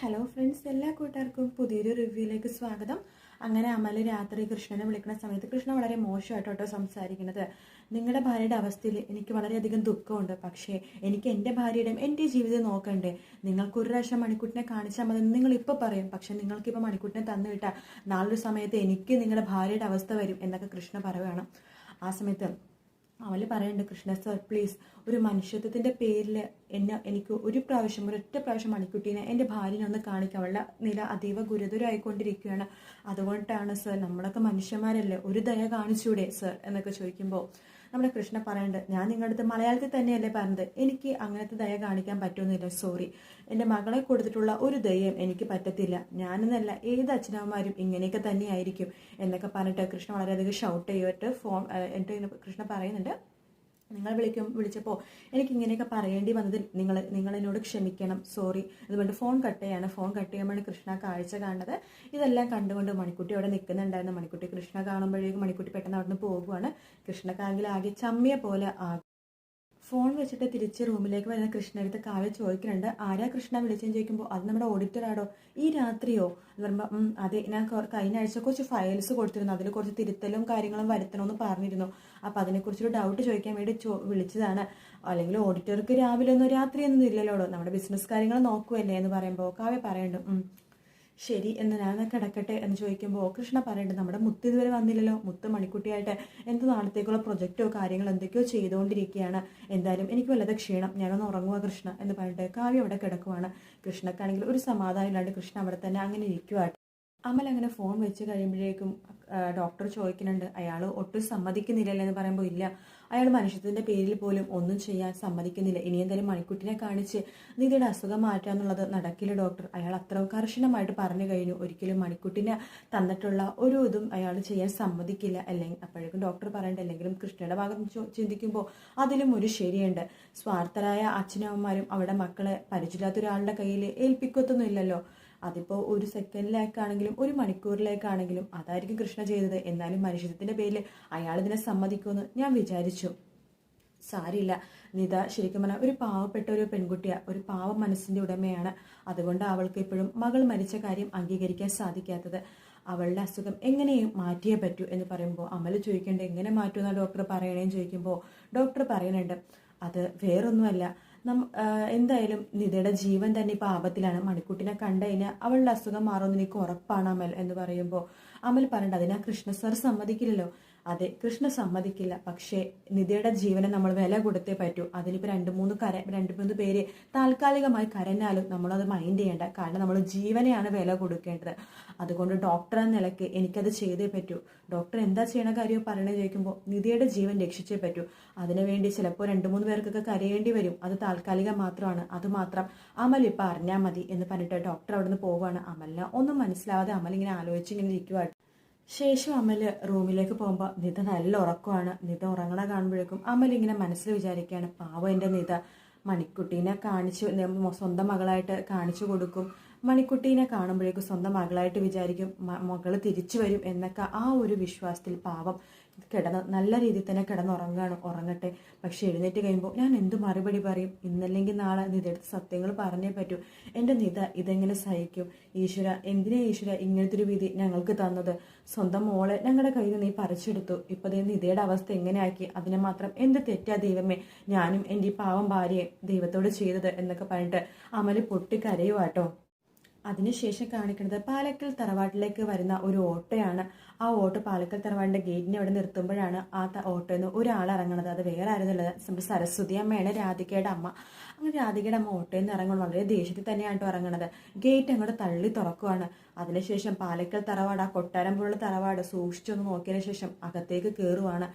Hello friends എല്ലാ കൂട്ടുകാർക്കും പുതിയൊരു റിവ്യൂയിലേക്ക് സ്വാഗതം. അങ്ങനെ അമൽ രാത്രി കൃഷ്ണനെ വിളിക്കുന്ന സമയത്ത് കൃഷ്ണ വളരെ മോശമായിട്ടോ സംസാരിക്കുന്നത്. നിങ്ങളുടെ ഭാര്യയുടെ അവസ്ഥയിൽ എനിക്ക് വളരെയധികം ദുഃഖമുണ്ട്. പക്ഷേ എനിക്ക് എന്റെ ഭാര്യയുടെയും എന്റെ ജീവിതം നോക്കണ്ടേ? നിങ്ങൾക്ക് ഒരു പ്രാവശ്യം മണിക്കുട്ടിനെ കാണിച്ചാൽ മതി നിങ്ങൾ ഇപ്പോൾ പറയും. പക്ഷെ നിങ്ങൾക്കിപ്പോൾ മണിക്കുട്ടിനെ തന്നു വിട്ടാൽ നാളൊരു സമയത്ത് എനിക്ക് നിങ്ങളുടെ ഭാര്യയുടെ അവസ്ഥ വരും എന്നൊക്കെ കൃഷ്ണ പറയുകയാണ് ആ സമയത്ത് അവൾ പറയുന്നുണ്ട് കൃഷ്ണ സർ പ്ലീസ് ഒരു മനുഷ്യത്വത്തിന്റെ പേരിൽ എന്നെ എനിക്ക് ഒരു പ്രാവശ്യം ഒരൊറ്റ പ്രാവശ്യം മണിക്കുട്ടീനെ എന്റെ ഭാര്യനെ ഒന്ന് കാണിക്കുക അവളുടെ നില അതീവ ഗുരുതരമായിക്കൊണ്ടിരിക്കുകയാണ് അതുകൊണ്ടാണ് സർ നമ്മളൊക്കെ മനുഷ്യന്മാരല്ലേ? ഒരു ദയ കാണിച്ചൂടെ സർ എന്നൊക്കെ ചോദിക്കുമ്പോൾ നമ്മുടെ കൃഷ്ണ പറയുന്നുണ്ട് ഞാൻ നിങ്ങളുടെ അടുത്ത് മലയാളത്തിൽ തന്നെയല്ലേ പറഞ്ഞത്? എനിക്ക് അങ്ങനത്തെ ദയ കാണിക്കാൻ പറ്റുമെന്നില്ല സോറി. എന്റെ മകളെ കൊടുത്തിട്ടുള്ള ഒരു ദയം എനിക്ക് പറ്റത്തില്ല. ഞാനെന്നല്ല ഏത് അച്ഛനമ്മമാരും ഇങ്ങനെയൊക്കെ തന്നെയായിരിക്കും. എന്നൊക്കെ പറഞ്ഞിട്ട് കൃഷ്ണ വളരെയധികം ഷൗട്ട് ചെയ്തിട്ട് ഫോൺ എന്റെ കൃഷ്ണ പറയുന്നുണ്ട്. നിങ്ങൾ വിളിക്കും വിളിച്ചപ്പോൾ എനിക്ക് ഇങ്ങനെയൊക്കെ പറയേണ്ടി വന്നതിൽ നിങ്ങൾ നിങ്ങൾ എന്നോട് ക്ഷമിക്കണം സോറി അതുകൊണ്ട് ഫോൺ കട്ട് ചെയ്യാണ്. ഫോൺ കട്ട് ചെയ്യുമ്പോഴാണ് കൃഷ്ണ കാഴ്ച കാണുന്നത്. ഇതെല്ലാം കണ്ടുകൊണ്ട് മണിക്കുട്ടി അവിടെ നിൽക്കുന്നുണ്ടായിരുന്നു. മണിക്കുട്ടി കൃഷ്ണ കാണുമ്പോഴേക്കും മണിക്കുട്ടി പെട്ടെന്ന് അവിടെ നിന്ന് പോകുവാണ്. കൃഷ്ണക്കാണെങ്കിൽ ആകെ ചമ്മിയ പോലെ ആകും ഫോൺ വെച്ചിട്ട് തിരിച്ച് റൂമിലേക്ക് വരുന്ന കൃഷ്ണടുത്ത് കാവ്യ ചോദിക്കുന്നുണ്ട് ആരാ കൃഷ്ണ വിളിച്ചെന്ന് ചോദിക്കുമ്പോൾ അത് നമ്മുടെ ഓഡിറ്ററാടോ? ഈ രാത്രിയോ? എന്ന് പറയുമ്പോൾ "ഉം, അതെ ഞാൻ കഴിഞ്ഞ ആഴ്ച കുറച്ച് ഫയൽസ് കൊടുത്തിരുന്നു. അതിൽ കുറച്ച് തിരുത്തലും കാര്യങ്ങളും വരുത്തണമെന്ന് പറഞ്ഞിരുന്നു. അപ്പോൾ അതിനെക്കുറിച്ചൊരു ഡൗട്ട് ചോദിക്കാൻ വേണ്ടി വിളിച്ചതാണ്. അല്ലെങ്കിൽ ഓഡിറ്റർക്ക് രാവിലെ ഒന്നും രാത്രിയൊന്നും ഇല്ലല്ലോ നമ്മുടെ ബിസിനസ് കാര്യങ്ങൾ നോക്കുമല്ലേ എന്ന് പറയുമ്പോൾ കാവ്യ പറയുന്നുണ്ട് "ഉം, ശരി എന്ന് ഞാൻ കിടക്കട്ടെ എന്ന് ചോദിക്കുമ്പോൾ കൃഷ്ണ പറയുന്നുണ്ട് നമ്മുടെ മുത്ത് ഇതുവരെ വന്നില്ലല്ലോ. മുത്ത് മണിക്കുട്ടിയായിട്ട് എന്ത് നാളത്തേക്കുള്ള പ്രൊജക്റ്റോ കാര്യങ്ങളോ എന്തൊക്കെയോ ചെയ്തുകൊണ്ടിരിക്കുകയാണ് എന്തായാലും എനിക്ക് വല്ലത് ക്ഷീണം. ഞാനൊന്ന് ഉറങ്ങുക കൃഷ്ണ എന്ന് പറഞ്ഞിട്ട് കാവ്യ അവിടെ കിടക്കുവാണ്. കൃഷ്ണക്കാണെങ്കിൽ ഒരു സമാധാനം ഇല്ലാണ്ട് കൃഷ്ണ അവിടെ തന്നെ അങ്ങനെ ഇരിക്കുവാണ് അമൽ അങ്ങനെ ഫോൺ വെച്ച് കഴിയുമ്പോഴേക്കും ഡോക്ടർ ചോദിക്കുന്നുണ്ട് അയാൾ ഒട്ടും സമ്മതിക്കുന്നില്ലല്ലോ എന്ന് പറയുമ്പോൾ ഇല്ല അയാൾ മനുഷ്യത്തിന്റെ പേരിൽ പോലും ഒന്നും ചെയ്യാൻ സമ്മതിക്കുന്നില്ല. ഇനി എന്തായാലും മണിക്കുട്ടിനെ കാണിച്ച് നിധിയുടെ അസുഖം മാറ്റുക എന്നുള്ളത് നടക്കില്ല ഡോക്ടർ അയാൾ അത്ര കർശനമായിട്ട് പറഞ്ഞു കഴിഞ്ഞു. ഒരിക്കലും മണിക്കുട്ടിനെ തന്നിട്ടുള്ള ഒരു ഇതും അയാൾ ചെയ്യാൻ സമ്മതിക്കില്ല. അല്ലെങ്കിൽ അപ്പോഴേക്കും ഡോക്ടർ പറയണ്ട. അല്ലെങ്കിലും കൃഷ്ണയുടെ ഭാഗം ചിന്തിക്കുമ്പോൾ അതിലും ഒരു ശരിയുണ്ട്. സ്വാർത്ഥരായ അച്ഛനമ്മമാരും അവിടെ മക്കളെ പരിചയമില്ലാത്ത ഒരാളുടെ കയ്യിൽ ഏൽപ്പിക്കത്തൊന്നുമില്ലല്ലോ അതിപ്പോൾ ഒരു സെക്കൻഡിലേക്കാണെങ്കിലും ഒരു മണിക്കൂറിലേക്കാണെങ്കിലും അതായിരിക്കും കൃഷ്ണ ചെയ്തത്. എന്നാലും മനുഷ്യത്വത്തിന്റെ പേരിൽ അയാൾ ഇതിനെ സമ്മതിക്കുമെന്ന് ഞാൻ വിചാരിച്ചു. സാരിയില്ല നിത ശരിക്കും പറഞ്ഞാൽ ഒരു പാവപ്പെട്ട ഒരു പെൺകുട്ടിയാണ് ഒരു പാവ മനസ്സിന്റെ ഉടമയാണ്. അതുകൊണ്ട് അവൾക്ക് ഇപ്പോഴും മകൾ മരിച്ച കാര്യം അംഗീകരിക്കാൻ സാധിക്കാത്തത്. അവളുടെ അസുഖം എങ്ങനെയും മാറ്റിയേ പറ്റൂ എന്ന് പറയുമ്പോൾ അമൽ ചോദിക്കേണ്ട എങ്ങനെ മാറ്റുമെന്നാണ് ഡോക്ടർ പറയണേന്ന് ചോദിക്കുമ്പോൾ ഡോക്ടർ പറയുന്നുണ്ട് അത് വേറൊന്നുമല്ല. നം എന്തായാലും നിധയുടെ ജീവൻ തന്നെ ഇപ്പോൾ ആപത്തിലാണ്. മണിക്കുട്ടിനെ കണ്ട കഴിഞ്ഞാൽ അവളുടെ അസുഖം മാറുമെന്ന് എനിക്ക് ഉറപ്പാണ് അമൽ എന്ന് പറയുമ്പോൾ അമൽ പറഞ്ഞിട്ട് അതിനാ കൃഷ്ണ സർ സമ്മതിക്കില്ലല്ലോ. അതെ കൃഷ്ണ സമ്മതിക്കില്ല. പക്ഷേ നിധിയുടെ ജീവനെ നമ്മൾ വില കൊടുത്തേ പറ്റൂ. അതിനിപ്പോൾ രണ്ട് മൂന്ന് കര രണ്ട് മൂന്ന് പേര് താൽക്കാലികമായി കരഞ്ഞാലും നമ്മളത് മൈൻഡ് ചെയ്യേണ്ട. കാരണം നമ്മൾ ജീവനെയാണ് വില കൊടുക്കേണ്ടത്. അതുകൊണ്ട് ഡോക്ടർ എന്ന നിലയ്ക്ക് എനിക്കത് ചെയ്തേ പറ്റൂ. ഡോക്ടർ എന്താ ചെയ്യണ കാര്യം പറയണത് ചോദിക്കുമ്പോൾ നിധിയുടെ ജീവൻ രക്ഷിച്ചേ പറ്റൂ. അതിനുവേണ്ടി ചിലപ്പോൾ രണ്ട് മൂന്ന് പേർക്കൊക്കെ കരയേണ്ടി വരും. അത് താൽക്കാലികം മാത്രമാണ്. അതുമാത്രം അമൽ ഇപ്പം അറിഞ്ഞാൽ മതി എന്ന് പറഞ്ഞിട്ട് ഡോക്ടർ അവിടെ നിന്ന് പോവുകയാണ്. അമലിന് ഒന്നും മനസ്സിലാവാതെ അമൽ ഇങ്ങനെ ആലോചിച്ച് ഇങ്ങനെ ഇരിക്കുവാണ് ശേഷം അമൽ റൂമിലേക്ക് പോകുമ്പോൾ നിത നല്ല ഉറക്കമാണ്. നിത ഉറങ്ങണ കാണുമ്പോഴേക്കും അമൽ ഇങ്ങനെ മനസ്സിൽ വിചാരിക്കുകയാണ് പാവം എന്റെ നിത മണിക്കുട്ടീനെ കാണിച്ചു സ്വന്തം മകളായിട്ട് കാണിച്ചു കൊടുക്കും. മണിക്കുട്ടീനെ കാണുമ്പോഴേക്കും സ്വന്തം മകളായിട്ട് വിചാരിക്കും മകൾ തിരിച്ചു വരും എന്നൊക്കെ ആ ഒരു വിശ്വാസത്തിൽ പാവം കിടന്ന് നല്ല രീതിയിൽ തന്നെ കിടന്നുറങ്ങാണ് ഉറങ്ങട്ടെ. പക്ഷെ എഴുന്നേറ്റ് കഴിയുമ്പോൾ ഞാൻ എന്ത് മറുപടി പറയും? ഇന്നല്ലെങ്കിൽ നാളെ നിതടുത്ത് സത്യങ്ങൾ പറഞ്ഞേ പറ്റൂ. എന്റെ നിത ഇതെങ്ങനെ സഹിക്കും? ഈശ്വര എന്തിനാ ഈശ്വര ഇങ്ങനത്തെ ഒരു വിധി ഞങ്ങൾക്ക് തന്നത്? സ്വന്തം മോളെ ഞങ്ങളുടെ കയ്യിൽ നിന്ന് നീ പറിച്ചെടുത്തു. ഇപ്പം ദേ നിതയുടെ അവസ്ഥ എങ്ങനെയാക്കി? അതിനെ മാത്രം എന്ത് തെറ്റാ ദൈവമേ? ഞാനും എന്റെ ഈ പാവം ഭാര്യയെ ദൈവത്തോട് ചെയ്തത് എന്നൊക്കെ പറഞ്ഞിട്ട് അമൽ പൊട്ടിക്കരയുവാട്ടോ. അതിനുശേഷം കാണിക്കുന്നത് പാലക്കൽ തറവാട്ടിലേക്ക് വരുന്ന ഒരു ഓട്ടോയാണ്. ആ ഓട്ടോ പാലക്കൽ തറവാടിന്റെ ഗേറ്റിന് അവിടെ നിർത്തുമ്പോഴാണ് ആ ഓട്ടോയിൽ നിന്ന് ഒരാൾ ഇറങ്ങുന്നത് അത് വേറെ ആയിരുന്നുള്ളത് നമ്മുടെ സരസ്വതി അമ്മയാണ് രാധികയുടെ അമ്മ. അങ്ങനെ രാധികയുടെ അമ്മ ഓട്ടോയിൽ നിന്ന് ഇറങ്ങുമ്പോൾ വളരെ ദേഷ്യത്തിൽ തന്നെയാണ് ഇറങ്ങുന്നത് ഗേറ്റ് അങ്ങോട്ട് തള്ളി തുറക്കുവാണ്. അതിനുശേഷം പാലക്കൽ തറവാട് ആ കൊട്ടാരം പോലുള്ള തറവാട് സൂക്ഷിച്ചൊന്ന് നോക്കിയതിനു ശേഷം അകത്തേക്ക് കയറുവാണ്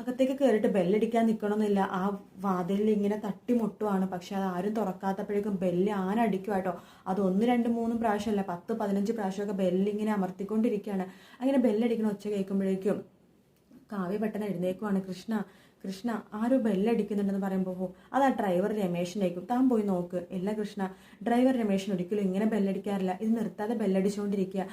അകത്തേക്ക് കയറിയിട്ട് ബെല്ലടിക്കാൻ നിൽക്കണമെന്നില്ല ആ വാതിലിൽ ഇങ്ങനെ തട്ടിമുട്ടുവാണ് പക്ഷെ അത് ആരും തുറക്കാത്തപ്പോഴേക്കും ബെല്ല് ആനടിക്കും കേട്ടോ. അത് ഒന്ന് രണ്ട് മൂന്നും പ്രാവശ്യമല്ല പത്ത് പതിനഞ്ച് പ്രാവശ്യമൊക്കെ ബെല്ലിങ്ങനെ അമർത്തിക്കൊണ്ടിരിക്കുകയാണ്. അങ്ങനെ ബെല്ലടിക്കണം ഒച്ച കേൾക്കുമ്പോഴേക്കും കാവ്യ പെട്ടെന്ന് എഴുന്നേക്കുവാണ് കൃഷ്ണ കൃഷ്ണ ആരോ ബെല്ലടിക്കുന്നുണ്ടെന്ന് പറയുമ്പോൾ "ഓ, അത് ആ ഡ്രൈവർ രമേശിനേക്കും താൻ പോയി നോക്ക്. ഇല്ല കൃഷ്ണ ഡ്രൈവർ രമേശൻ ഒരിക്കലും ഇങ്ങനെ ബെല്ലടിക്കാറില്ല. ഇത് നിർത്താതെ ബെല്ലടിച്ചുകൊണ്ടിരിക്കുക.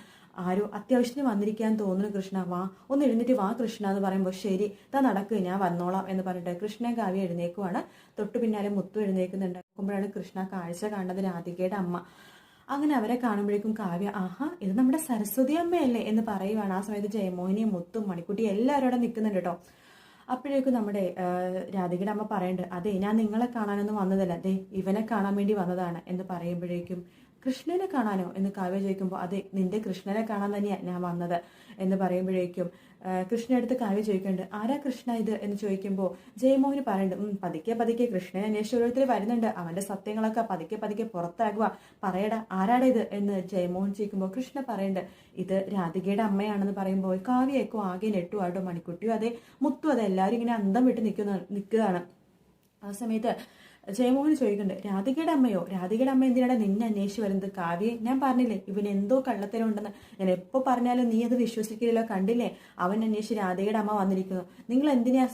ആരോ അത്യാവശ്യത്തിന് വന്നിരിക്കാൻ തോന്നുന്നു കൃഷ്ണ. വാ ഒന്ന് എഴുന്നേറ്റ് വാ കൃഷ്ണ എന്ന് പറയുമ്പോൾ ശരി താ നടക്കുക ഞാൻ വന്നോളാം എന്ന് പറഞ്ഞിട്ട് കൃഷ്ണ കാവ്യ എഴുന്നേക്കുവാണ്. തൊട്ടു പിന്നാലെ മുത്തു എഴുന്നേക്കുന്നുണ്ട്. നോക്കുമ്പോഴാണ് കൃഷ്ണ കാഴ്ച കാണുന്നത് രാധികയുടെ അമ്മ. അങ്ങനെ അവരെ കാണുമ്പോഴേക്കും കാവ്യ ആഹാ ഇത് നമ്മുടെ സരസ്വതി അമ്മയല്ലേ? എന്ന് പറയുവാണ്. ആ സമയത്ത് ജയമോഹിനിയും മുത്തും മണിക്കുട്ടി എല്ലാവരും അവിടെ നിൽക്കുന്നുണ്ട് കേട്ടോ. അപ്പോഴേക്കും നമ്മുടെ രാധികയുടെ അമ്മ പറയുന്നുണ്ട് അതെ ഞാൻ നിങ്ങളെ കാണാനൊന്നും വന്നതല്ല. അതെ ഇവനെ കാണാൻ വേണ്ടി വന്നതാണ് എന്ന് പറയുമ്പോഴേക്കും കൃഷ്ണനെ കാണാനോ? എന്ന് കാവ്യ ചോദിക്കുമ്പോൾ അതെ നിന്റെ കൃഷ്ണനെ കാണാൻ തന്നെയാണ് ഞാൻ വന്നത്. എന്ന് പറയുമ്പോഴേക്കും കൃഷ്ണ അടുത്ത് കാവ്യ ചോദിക്കുന്നുണ്ട് ആരാ കൃഷ്ണ ഇത്? എന്ന് ചോദിക്കുമ്പോൾ ജയമോഹന് പറയുന്നുണ്ട് "ഉം, പതുക്കെ പതുക്കെ കൃഷ്ണനെ അന്വേഷിച്ച് ഓരോരുത്തർ വരുന്നുണ്ട്. അവന്റെ സത്യങ്ങളൊക്കെ പതുക്കെ പതുക്കെ പുറത്താകുക. പറയടാ ആരാടാ ഇത്? എന്ന് ജയമോഹൻ ചോദിക്കുമ്പോൾ കൃഷ്ണ പറയുന്നുണ്ട് ഇത് രാധികയുടെ അമ്മയാണെന്ന് പറയുമ്പോൾ കാവ്യയൊക്കെ ആകെ നെട്ടു ആടോ മണിക്കുട്ടിയോ അതെ മുത്തു അതെ എല്ലാവരും ഇങ്ങനെ അന്തം വിട്ട് നിൽക്കുന്ന നിൽക്കുകയാണ്. ആ സമയത്ത് ജയമോഹൻ ചോദിക്കുന്നുണ്ട് രാധികയുടെ അമ്മയോ? രാധികയുടെ അമ്മ എന്തിനാണ് നിന്നെ അന്വേഷിച്ച് വരുന്നത്? കാവ്യെ ഞാൻ പറഞ്ഞില്ലേ ഇവന് എന്തോ കള്ളത്തരം ഉണ്ടെന്ന് ഞാൻ എപ്പോ പറഞ്ഞാലും നീ അത് വിശ്വസിക്കില്ലല്ലോ കണ്ടില്ലേ? അവൻ അന്വേഷിച്ച് രാധികയുടെ അമ്മ വന്നിരിക്കുന്നു. നിങ്ങൾ എന്തിനാ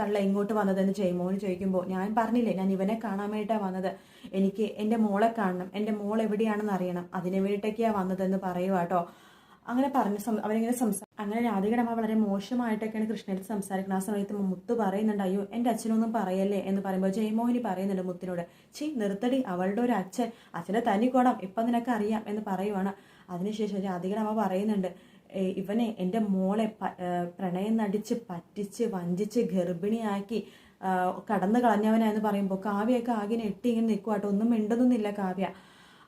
തള്ള ഇങ്ങോട്ട് വന്നതെന്ന് ജയമോഹൻ ചോദിക്കുമ്പോൾ ഞാൻ പറഞ്ഞില്ലേ ഞാൻ ഇവനെ കാണാൻ വേണ്ടിയിട്ടാണ് വന്നത്. എനിക്ക് എന്റെ മോളെ കാണണം എന്റെ മോൾ എവിടെയാണെന്ന് അറിയണം. അതിനു വേണ്ടിയിട്ടൊക്കെയാണ് വന്നതെന്ന് പറയുവാട്ടോ അങ്ങനെ പറഞ്ഞ് അവരിങ്ങനെ സംസാ അങ്ങനെ രാധികയുടെ അമ്മ വളരെ മോശമായിട്ടൊക്കെയാണ് കൃഷ്ണനടുത്ത് സംസാരിക്കുന്നത് ആ സമയത്ത് മുത്ത് പറയുന്നുണ്ട് അയ്യോ എന്റെ അച്ഛനൊന്നും പറയല്ലേ? എന്ന് പറയുമ്പോൾ ജയമോഹിനി പറയുന്നുണ്ട് മുത്തിനോട് ചീ നിർത്തടി അവളുടെ ഒരു അച്ഛൻ അച്ഛന്റെ തനി കോണം ഇപ്പം നിനക്ക് അറിയാം എന്ന് പറയുവാണ്. അതിനുശേഷം രാധികയുടെ അമ്മ പറയുന്നുണ്ട് ഇവനെ എന്റെ മോളെ പ്രണയം നടിച്ച് പറ്റിച്ച് വഞ്ചിച്ച് ഗർഭിണിയാക്കി കടന്നു കളഞ്ഞവനാന്ന് പറയുമ്പോൾ കാവ്യൊക്കെ ആകെ നെട്ടി ഇങ്ങനെ നിൽക്കുവാട്ടോ ഒന്നും മിണ്ടുന്നില്ല കാവ്യ.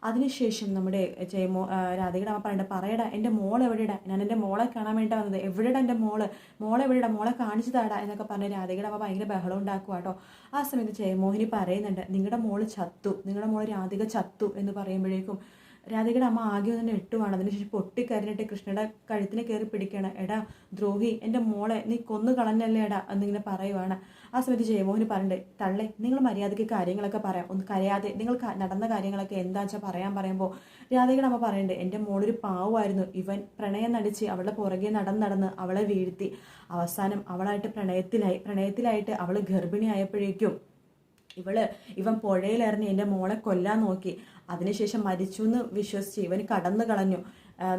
അതിനുശേഷം നമ്മുടെ ജയമോ രാധികയുടെ അമ്മ പറയണ്ട പറയടാ എന്റെ മോൾ എവിടെടാ? ഞാൻ എന്റെ മോളെ കാണാൻ വേണ്ടി വന്നത്. എവിടെടാ എന്റെ മോൾ? മോളെ എവിടെടാ? മോളെ കാണിച്ചു താടാ എന്നൊക്കെ പറഞ്ഞ് രാധികയുടെ അമ്മ ഭയങ്കര ബഹളം ഉണ്ടാക്കുക കേട്ടോ ആ സമയത്ത് ജയമോഹിനി പറയുന്നുണ്ട് നിങ്ങളുടെ മോൾ ചത്തു നിങ്ങളുടെ മോൾ രാധിക ചത്തു എന്ന് പറയുമ്പോഴേക്കും രാധികയുടെ അമ്മ ആകെ ഒന്ന് എട്ടുവാണ് അതിനുശേഷം പൊട്ടിക്കരഞ്ഞിട്ട് കൃഷ്ണയുടെ കഴുത്തിനെ കയറി പിടിക്കുകയാണ്. എടാ ദ്രോഹി എന്റെ മോളെ നീ കൊന്നു കളഞ്ഞല്ലേ എടാ എന്നിങ്ങനെ പറയുവാണ്. ആ സമയത്ത് ജയമോഹന് പറഞ്ഞിട്ട് തള്ളേ നിങ്ങൾ മര്യാദയ്ക്ക് കാര്യങ്ങളൊക്കെ പറയാം. ഒന്ന് കരയാതെ നിങ്ങൾ നടന്ന കാര്യങ്ങളൊക്കെ എന്താ വെച്ചാൽ പറയാൻ പറയുമ്പോൾ രാധികയുടെ അമ്മ പറയണ്ട് എന്റെ മോളൊരു പാവമായിരുന്നു. ഇവൻ പ്രണയം നടിച്ച് അവളുടെ പുറകെ നടന്ന് നടന്ന് അവളെ വീഴ്ത്തി. അവസാനം അവളായിട്ട് പ്രണയത്തിലായി പ്രണയത്തിലായിട്ട് അവൾ ഗർഭിണിയായപ്പോഴേക്കും ഇവൾ ഇവൻ പുഴയിലിറങ്ങി എന്റെ മോളെ കൊല്ലാൻ നോക്കി. അതിനുശേഷം മരിച്ചു എന്ന് വിശ്വസിച്ച് ഇവൻ കടന്നു കളഞ്ഞു.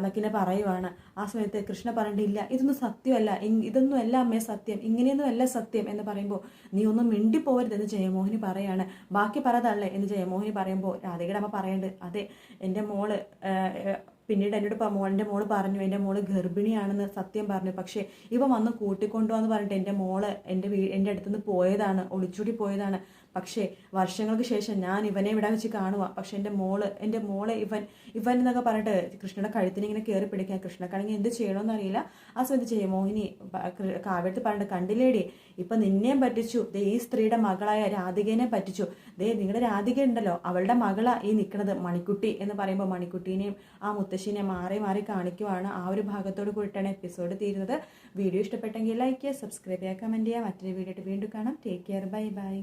ഇങ്ങനെ പറയുവാണ്. ആ സമയത്ത് കൃഷ്ണ പറഞ്ഞിട്ടില്ല ഇതൊന്നും സത്യമല്ല. ഇതൊന്നും അല്ല അമ്മേ സത്യം. ഇങ്ങനെയൊന്നും അല്ല സത്യം. എന്ന് പറയുമ്പോൾ നീ ഒന്നും മിണ്ടിപ്പോകരുതെന്ന് ജയമോഹിനി പറയാണ്. ബാക്കി പറതല്ലേ എന്ന് ജയമോഹിനി പറയുമ്പോൾ രാധികയുടെ അമ്മ പറയേണ്ടത് അതെ എന്റെ മോൾ പിന്നീട് എന്നോട് മോളിന്റെ മോൾ പറഞ്ഞു എന്റെ മോൾ ഗർഭിണിയാണെന്ന് സത്യം പറഞ്ഞു. പക്ഷേ ഇവ വന്ന് കൂട്ടിക്കൊണ്ടുവന്ന് പറഞ്ഞിട്ട് എന്റെ മോൾ എന്റെ വീ എന്റെ അടുത്തുനിന്ന് പോയതാണ് ഒളിച്ചോടി പോയതാണ്. പക്ഷേ വർഷങ്ങൾക്ക് ശേഷം ഞാൻ ഇവനെ ഇവിടെ വെച്ച് കാണുക പക്ഷേ എന്റെ മോൾ എന്റെ മോളെ ഇവൻ ഇവൻ എന്നൊക്കെ പറഞ്ഞിട്ട് കൃഷ്ണയുടെ കഴുത്തിന് ഇങ്ങനെ കയറി പിടിക്കാൻ കൃഷ്ണക്കാണെങ്കിൽ എന്ത് ചെയ്യണമെന്ന് അറിയില്ല. ആ സമയത്ത് ചെയ്യും? മോഹിനി കാവ്യത്ത് പറഞ്ഞിട്ട് കണ്ടില്ലേടി? ഇപ്പം നിന്നെയും പറ്റിച്ചു. ദേ ഈ സ്ത്രീയുടെ മകളായ രാധികേനെ പറ്റിച്ചു. ദേ നിങ്ങളുടെ രാധിക ഉണ്ടല്ലോ അവളുടെ മകളാണ് ഈ നിൽക്കുന്നത് മണിക്കുട്ടി എന്ന് പറയുമ്പോൾ മണിക്കുട്ടീനെയും ആ മുത്തശ്ശിനെയും മാറി മാറി കാണിക്കുവാണ് ആ ഒരു ഭാഗത്തോട് കൂടിയിട്ടാണ് എപ്പിസോഡ് തീരുന്നത്. വീഡിയോ ഇഷ്ടപ്പെട്ടെങ്കിൽ ലൈക്ക് ചെയ്യുക സബ്സ്ക്രൈബ് ചെയ്യുക കമന്റ് ചെയ്യുക. മറ്റൊരു വീഡിയോ വീണ്ടും കാണാം. Take care bye bye